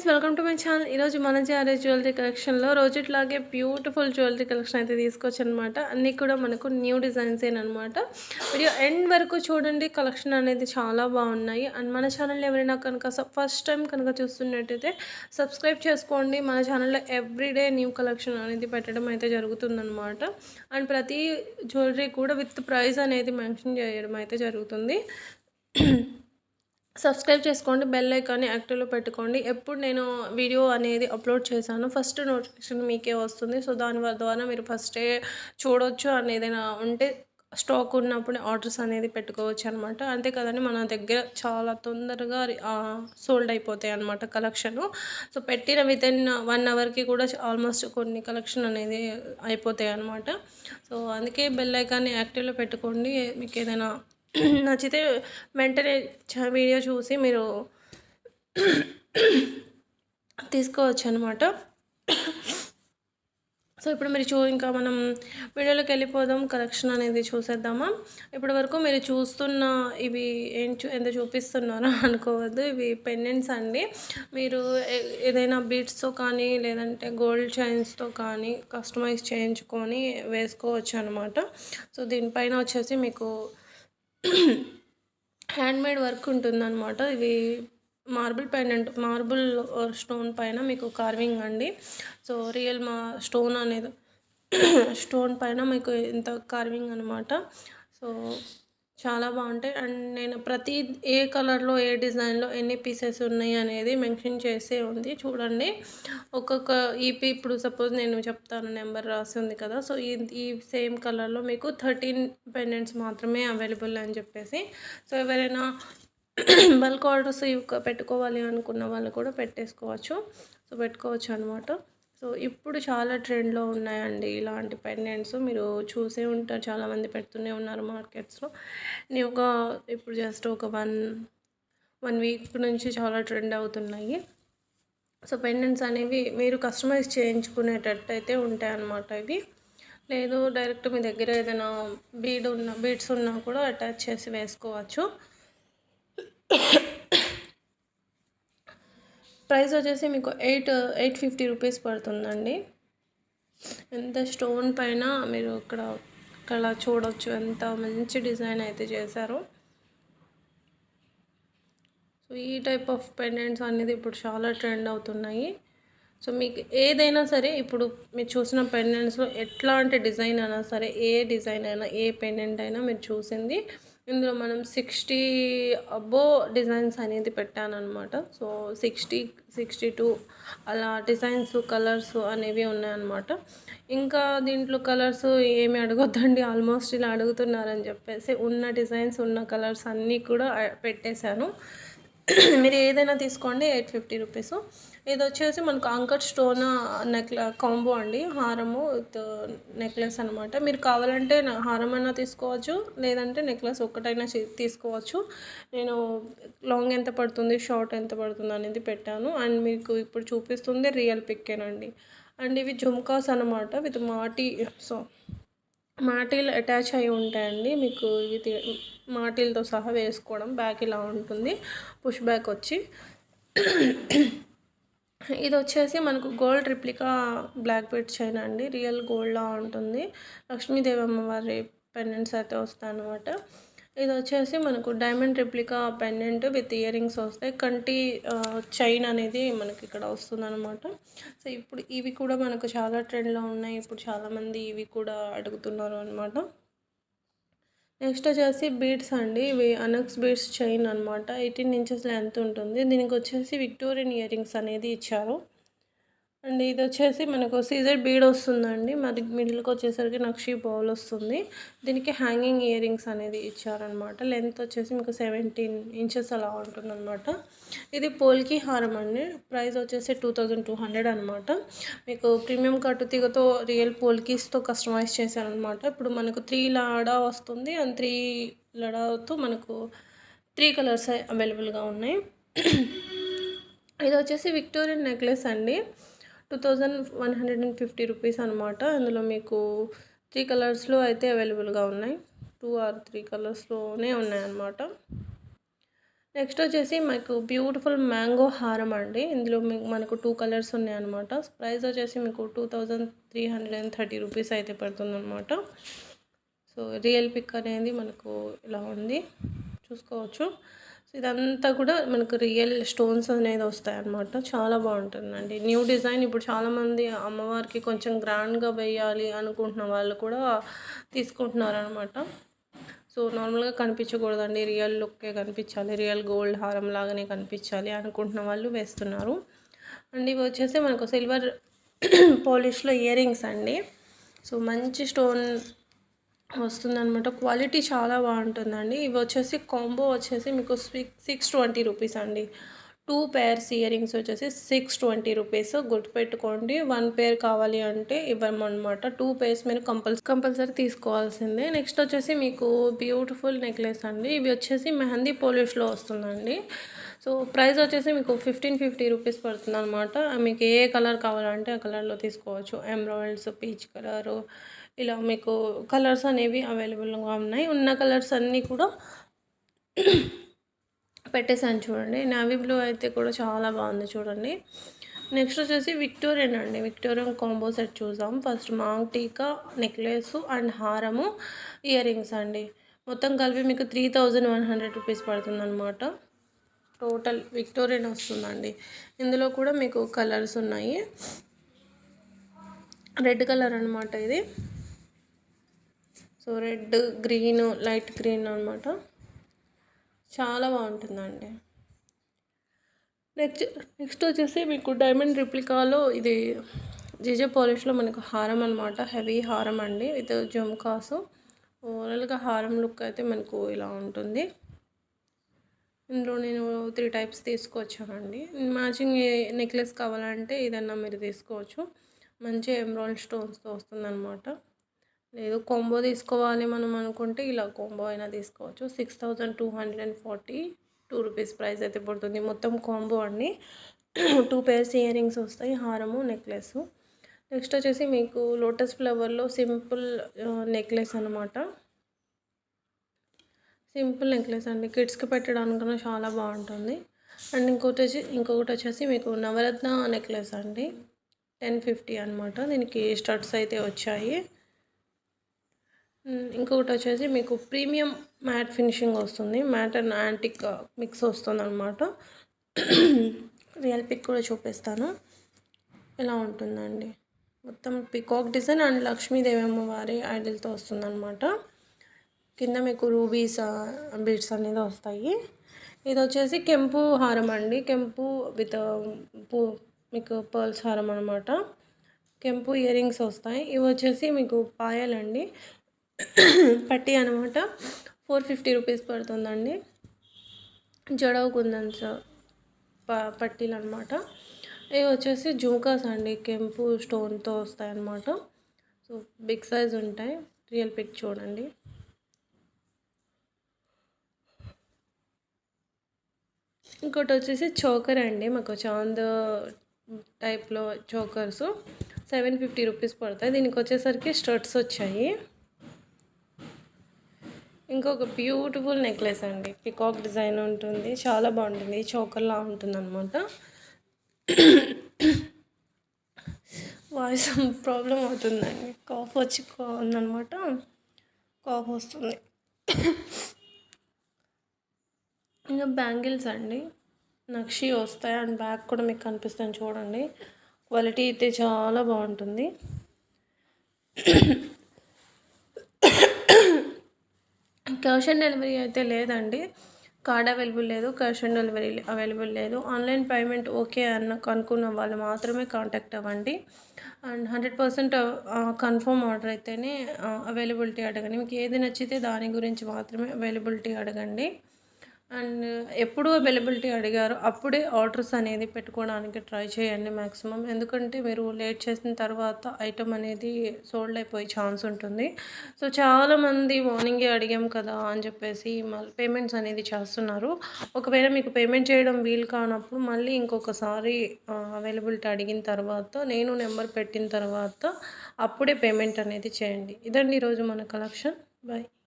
Friends welcome to my channel. ఈరోజు మన జారే జ్యువెలరీ కలెక్షన్లో రోజుట్లాగే బ్యూటిఫుల్ జ్యువెలరీ కలెక్షన్ అయితే తీసుకొచ్చి అనమాట అన్నీ కూడా మనకు న్యూ డిజైన్స్ అనమాట వీడియో ఎండ్ వరకు చూడండి. కలెక్షన్ అనేది చాలా బాగున్నాయి. అండ్ మన ఛానల్ ఎవరైనా కనుక ఫస్ట్ టైం కనుక చూస్తున్నట్టయితే సబ్స్క్రైబ్ చేసుకోండి. మన ఛానల్లో ఎవ్రీడే న్యూ కలెక్షన్ అనేది పెట్టడం అయితే జరుగుతుందనమాట అండ్ ప్రతి జ్యువెలరీ కూడా విత్ ప్రైస్ అనేది మెన్షన్ చేయడం అయితే జరుగుతుంది. సబ్స్క్రైబ్ చేసుకోండి బెల్ ఐకాన్ని యాక్టివ్లో పెట్టుకోండి. ఎప్పుడు నేను వీడియో అనేది అప్లోడ్ చేశాను ఫస్ట్ నోటిఫికేషన్ మీకే వస్తుంది. సో దాని ద్వారా మీరు ఫస్టే చూడవచ్చు అని ఏదైనా ఉంటే స్టాక్ ఉన్నప్పుడు ఆర్డర్స్ అనేది పెట్టుకోవచ్చు అనమాట అంతే కదండి మన దగ్గర చాలా తొందరగా సోల్డ్ అయిపోతాయి అనమాట కలెక్షన్. సో పెట్టిన విత్ ఇన్ వన్ అవర్కి కూడా ఆల్మోస్ట్ కొన్ని కలెక్షన్ అనేది అయిపోతాయి అనమాట సో అందుకే బెల్ ఐకాన్ని యాక్టివ్లో పెట్టుకోండి. మీకు ఏదైనా నచ్చితే వెంటనే వీడియో చూసి మీరు తీసుకోవచ్చు అనమాట సో ఇప్పుడు మీరు చూ ఇంకా మనం వీడియోలోకి వెళ్ళిపోదాం. కలెక్షన్ అనేది చూసేద్దామా? ఇప్పటి వరకు మీరు చూస్తున్న ఇవి ఏం చూ ఎంత చూపిస్తున్నారో అనుకోవద్దు. ఇవి పెండెంట్స్ అండి. మీరు ఏదైనా బీట్స్తో కానీ లేదంటే గోల్డ్ చైన్స్తో కానీ కస్టమైజ్ చేయించుకొని వేసుకోవచ్చు అనమాట సో దీనిపైన వచ్చేసి మీకు హ్యాండ్మేడ్ వర్క్ ఉంటుందన్నమాట. ఇది మార్బుల్ పెండెంట్ మార్బుల్ స్టోన్ పైన మీకు కార్వింగ్ అండి. సో రియల్ మా స్టోన్ అనేది స్టోన్ పైన మీకు ఇంత కార్వింగ్ అనమాట సో చాలా బాగుంటాయి. అండ్ నేను ప్రతి ఏ కలర్లో ఏ డిజైన్లో ఎన్ని పీసెస్ ఉన్నాయి అనేది మెన్షన్ చేసే ఉంది. చూడండి. ఒక్కొక్క ఈపీ ఇప్పుడు సపోజ్ నేను చెప్తాను నెంబర్ రాసి ఉంది కదా. సో ఈ ఈ సేమ్ కలర్లో మీకు థర్టీన్ పెండెంట్స్ మాత్రమే అవైలబుల్ అని చెప్పేసి. సో ఎవరైనా బల్క్ ఆర్డర్స్ పెట్టుకోవాలి అనుకున్న వాళ్ళు కూడా పెట్టేసుకోవచ్చు. సో పెట్టుకోవచ్చు అనమాట సో ఇప్పుడు చాలా ట్రెండ్లో ఉన్నాయండి ఇలాంటి పెండెంట్స్. మీరు చూసే ఉంటారు చాలామంది పెడుతూనే ఉన్నారు మార్కెట్స్లో. నేను ఒక ఇప్పుడు జస్ట్ ఒక వన్ వన్ వీక్ నుంచి చాలా ట్రెండ్ అవుతున్నాయి. సో పెండెంట్స్ అనేవి మీరు కస్టమైజ్ చేయించుకునేటట్టు అయితే ఉంటాయి అన్నమాట ఇవి. లేదు డైరెక్ట్ మీ దగ్గర ఏదైనా బీడ్ ఉన్న బీడ్స్ ఉన్నా కూడా అటాచ్ చేసి వేసుకోవచ్చు. ప్రైస్ వచ్చేసి మీకు ఎయిట్ ఎయిట్ ఫిఫ్టీ రూపీస్ పడుతుందండి. ఎంత స్టోన్ పైన మీరు ఇక్కడ ఇక్కడ చూడవచ్చు ఎంత మంచి డిజైన్ అయితే చేశారు. సో ఈ టైప్ ఆఫ్ పెండెంట్స్ అనేది ఇప్పుడు చాలా ట్రెండ్ అవుతున్నాయి. సో మీకు ఏదైనా సరే ఇప్పుడు మీరు చూసిన పెండెంట్స్లో ఎట్లాంటి డిజైన్ అయినా సరే ఏ డిజైన్ అయినా ఏ పెండెంట్ అయినా మీరు చూసింది ఇందులో మనం సిక్స్టీ అబో డిజైన్స్ అనేది పెట్టానమాట సో సిక్స్టీ సిక్స్టీ టూ అలా డిజైన్స్ కలర్స్ అనేవి ఉన్నాయన్నమాట. ఇంకా దీంట్లో కలర్స్ ఏమి అడగొద్దండి. ఆల్మోస్ట్ ఇలా అడుగుతున్నారని చెప్పేసి ఉన్న డిజైన్స్ ఉన్న కలర్స్ అన్నీ కూడా పెట్టేశాను. మీరు ఏదైనా తీసుకోండి ఎయిట్ ఫిఫ్టీ రూపీస్ ఇది వచ్చేసి మనకు అంకట్ స్టోన్ నెక్ల కాంబో అండి. హారము విత్ uh, నెక్లెస్ అనమాట మీరు కావాలంటే హారం అయినా తీసుకోవచ్చు లేదంటే నెక్లెస్ ఒక్కటైనా తీసుకోవచ్చు. నేను లాంగ్ ఎంత పడుతుంది షార్ట్ ఎంత పడుతుంది అనేది పెట్టాను. అండ్ మీకు ఇప్పుడు చూపిస్తుంది రియల్ పిక్కేనండి అండ్ ఇవి జుమ్కాస్ అనమాట విత్ మాటి సో మాటీలు అటాచ్ అయి ఉంటాయండి. మీకు ఇవి మాటీలతో సహా వేసుకోవడం బ్యాక్ ఇలా ఉంటుంది. పుష్ బ్యాక్ వచ్చి ఇది వచ్చేసి మనకు gold replica black bead chain అండి. రియల్ గోల్డ్లా ఉంటుంది. లక్ష్మీదేవి అమ్మవారి పెండెంట్స్ అయితే వస్తాయి అన్నమాట ఇది వచ్చేసి మనకు diamond replica pendant with earrings వస్తాయి. కంటి చైన్ అనేది మనకి ఇక్కడ వస్తుంది అనమాట సో ఇప్పుడు ఇవి కూడా మనకు చాలా ట్రెండ్లో ఉన్నాయి. ఇప్పుడు చాలామంది ఇవి కూడా అడుగుతున్నారు అనమాట నెక్స్ట్ వచ్చేసి బీడ్స్ అండి. ఇవి అనక్స్ బీడ్స్ చైన్ అనమాట ఎయిటీన్ ఇంచెస్ లెంత్ ఉంటుంది. దీనికి వచ్చేసి విక్టోరియన్ ఇయర్ రింగ్స్ అనేది ఇచ్చారు. అండ్ ఇది వచ్చేసి మనకు సీజర్ బీడ్ వస్తుందండి. మరి మిడిల్కి వచ్చేసరికి నక్షి బౌల్ వస్తుంది. దీనికి హ్యాంగింగ్ ఇయర్ రింగ్స్ అనేది ఇచ్చారనమాట. లెంత్ వచ్చేసి మీకు సెవెంటీన్ ఇంచెస్ అలా ఉంటుందన్నమాట. ఇది పోల్కి హారం అండి. ప్రైస్ వచ్చేసి టూ థౌజండ్ టూ హండ్రెడ్ అనమాట మీకు ప్రీమియం కట్టు తీగతో రియల్ పోల్కీస్తో కస్టమైజ్ చేశారనమాట ఇప్పుడు మనకు త్రీ లాడా వస్తుంది. అండ్ త్రీ లడాతో మనకు త్రీ కలర్స్ అవైలబుల్గా ఉన్నాయి. ఇది వచ్చేసి విక్టోరియన్ నెక్లెస్ అండి. Two thousand one hundred and fifty rupees అనమాట అందులో మీకు త్రీ కలర్స్లో అయితే అవైలబుల్గా ఉన్నాయి. టూ ఆర్ త్రీ కలర్స్లోనే ఉన్నాయన్నమాట. నెక్స్ట్ వచ్చేసి మీకు బ్యూటిఫుల్ మ్యాంగో హారం అండి. ఇందులో మీకు మనకు టూ కలర్స్ ఉన్నాయన్నమాట. ప్రైస్ వచ్చేసి మీకు two thousand three hundred and thirty rupees అయితే పడుతుందన్నమాట. సో రియల్ పిక్ అనేది మనకు ఇలా ఉంది. చూసుకోవచ్చు. సో ఇదంతా కూడా మనకు రియల్ స్టోన్స్ అనేది వస్తాయన్నమాట. చాలా బాగుంటుందండి. న్యూ డిజైన్ ఇప్పుడు చాలామంది అమ్మవారికి కొంచెం గ్రాండ్గా వేయాలి అనుకుంటున్న వాళ్ళు కూడా తీసుకుంటున్నారు అనమాట సో నార్మల్గా కనిపించకూడదండి. రియల్ లుక్కే కనిపించాలి. రియల్ గోల్డ్ హారం లాగానే కనిపించాలి అనుకుంటున్న వాళ్ళు వేస్తున్నారు. అండ్ ఇవి వచ్చేసి మనకు సిల్వర్ పాలిష్లో ఇయర్ రింగ్స్ అండి. సో మంచి స్టోన్ వస్తుందనమాట క్వాలిటీ చాలా బాగుంటుందండి. ఇవి వచ్చేసి కాంబో వచ్చేసి మీకు సిక్స్ సిక్స్ ట్వంటీ రూపీస్ అండి. టూ పేర్స్ ఇయర్ రింగ్స్ వచ్చేసి సిక్స్ ట్వంటీ రూపీస్. గుర్తుపెట్టుకోండి వన్ పేర్ కావాలి అంటే ఇవ్వమన్నమాట. టూ పేర్స్ మీరు కంపల్సరీ కంపల్సరీ తీసుకోవాల్సిందే. నెక్స్ట్ వచ్చేసి మీకు బ్యూటిఫుల్ నెక్లెస్ అండి. ఇవి వచ్చేసి మెహందీ పోలిష్లో వస్తుందండి. సో ప్రైస్ వచ్చేసి మీకు ఫిఫ్టీన్ ఫిఫ్టీ రూపీస్ పడుతుంది అనమాట మీకు ఏ కలర్ కావాలంటే ఆ కలర్లో తీసుకోవచ్చు. ఎంబ్రాయిడ్స్ పీచ్ కలరు ఇలా మీకు కలర్స్ అనేవి అవైలబుల్గా ఉన్నాయి. ఉన్న కలర్స్ అన్నీ కూడా పెట్టేసాను చూడండి. నావీ బ్లూ అయితే కూడా చాలా బాగుంది చూడండి. నెక్స్ట్ వచ్చేసి విక్టోరియన్ అండి. విక్టోరియన్ కాంబో సెట్ చూసాం first maang tikka necklace and హారము ఇయర్ రింగ్స్ అండి. మొత్తం కలిపి మీకు three thousand one hundred rupees పడుతుందన్నమాట. Total Victorian వస్తుందండి. ఇందులో కూడా మీకు కలర్స్ ఉన్నాయి. రెడ్ కలర్ అనమాట ఇది. So red green light green అనమాట చాలా బాగుంటుందండి. నెక్స్ట్ నెక్స్ట్ వచ్చేసి మీకు డైమండ్ రిప్లికాలో ఇది జీజే పాలిష్లో మనకు హారం అనమాట హెవీ హారం అండి. విత్ జుమ్కాసు. ఓవరాల్గా హారం లుక్ అయితే మనకు ఇలా ఉంటుంది. ఇందులో నేను త్రీ టైప్స్ తీసుకొచ్చానండి. మ్యాచింగ్ నెక్లెస్ కావాలంటే ఏదన్నా మీరు తీసుకోవచ్చు. మంచి ఎమ్రాయిడ్ స్టోన్స్తో వస్తుందన్నమాట. లేదు కాంబో తీసుకోవాలి మనం అనుకుంటే ఇలా కాంబో అయినా తీసుకోవచ్చు. Six thousand two hundred and forty two rupees price అయితే పడుతుంది. మొత్తం కాంబో అండి. టూ పేర్స్ ఇయర్ రింగ్స్ వస్తాయి హారము నెక్లెస్ నెక్స్ట్ వచ్చేసి మీకు లోటస్ ఫ్లవర్లో సింపుల్ నెక్లెస్ అనమాట సింపుల్ నెక్లెస్ అండి. కిడ్స్కి పెట్టడానికి చాలా బాగుంటుంది. అండ్ ఇంకోటి వచ్చి ఇంకొకటి వచ్చేసి మీకు నవరత్న నెక్లెస్ అండి. టెన్ ఫిఫ్టీ అనమాట దీనికి స్టడ్స్ అయితే వచ్చాయి. ఇంకొకటి వచ్చేసి మీకు ప్రీమియం మ్యాట్ ఫినిషింగ్ వస్తుంది. మ్యాట్ అండ్ యాంటిక్ మిక్స్ వస్తుంది అనమాట రియల్ పిక్ కూడా చూపిస్తాను. ఇలా ఉంటుందండి? మొత్తం పికాక్ డిజైన్ అండ్ లక్ష్మీదేవి అమ్మవారి ఐడల్తో వస్తుందన్నమాట. కింద మీకు రూబీస్ బీడ్స్ అనేది వస్తాయి. ఇది వచ్చేసి కెంపు హారం అండి. కెంపు విత్ పూ మీకు పర్ల్స్ హారం అనమాట కెంపు ఇయర్ రింగ్స్ వస్తాయి. ఇవి వచ్చేసి మీకు పాయలండి. పట్టి అనమాట ఫోర్ ఫిఫ్టీ రూపీస్ పడుతుందండి. జడవ కుందన్స్ ప పట్టీలు అనమాట ఇవి వచ్చేసి జుంకాస్ అండి. కెంపు స్టోన్తో వస్తాయి అన్నమాట సో బిగ్ సైజ్ ఉంటాయి. రియల్ పిక్ చూడండి. ఇంకోటి వచ్చేసి చోకర్ అండి. మాకు చాంద్ టైప్లో చోకర్స్. సెవెన్ ఫిఫ్టీ రూపీస్ పడతాయి. దీనికి వచ్చేసరికి స్టర్ట్స్ వచ్చాయి. ఇంకొక బ్యూటిఫుల్ నెక్లెస్ అండి. పికాక్ డిజైన్ ఉంటుంది. చాలా బాగుంటుంది. చౌకర్లా ఉంటుంది అనమాట వాయిస్ ప్రాబ్లం అవుతుందండి. కాఫ్ వచ్చి ఉందనమాట కాఫ్ వస్తుంది. ఇంకా బ్యాంగిల్స్ అండి. నక్షి వస్తాయి. అండ్ బ్యాగ్ కూడా మీకు కనిపిస్తాను చూడండి. క్వాలిటీ అయితే చాలా బాగుంటుంది. క్యాష్ ఆన్ డెలివరీ అయితే లేదండి. కార్డ్ అవైలబుల్ లేదు క్యాష్ ఆన్ డెలివరీ అవైలబుల్ లేదు. ఆన్లైన్ పేమెంట్ ఓకే అన్న కనుక్కున్న వాళ్ళు మాత్రమే కాంటాక్ట్ అవ్వండి. And hundred percent confirm order అయితేనే అవైలబిలిటీ అడగండి. మీకు ఏది నచ్చితే దాని గురించి మాత్రమే అవైలబిలిటీ అడగండి. అండ్ ఎప్పుడు అవైలబిలిటీ అడిగారు అప్పుడే ఆర్డర్స్ అనేది పెట్టుకోవడానికి ట్రై చేయండి మ్యాక్సిమం ఎందుకంటే మీరు లేట్ చేసిన తర్వాత ఐటమ్ అనేది సోల్డ్ అయిపోయే ఛాన్స్ ఉంటుంది. సో చాలామంది మార్నింగే అడిగాం కదా అని చెప్పేసి మళ్ళీ పేమెంట్స్ అనేది చేస్తున్నారు. ఒకవేళ మీకు పేమెంట్ చేయడం వీలు కానప్పుడు మళ్ళీ ఇంకొకసారి అవైలబిలిటీ అడిగిన తర్వాత నేను నెంబర్ పెట్టిన తర్వాత అప్పుడే పేమెంట్ అనేది చేయండి. ఇదండి ఈరోజు మన కలెక్షన్ బాయ్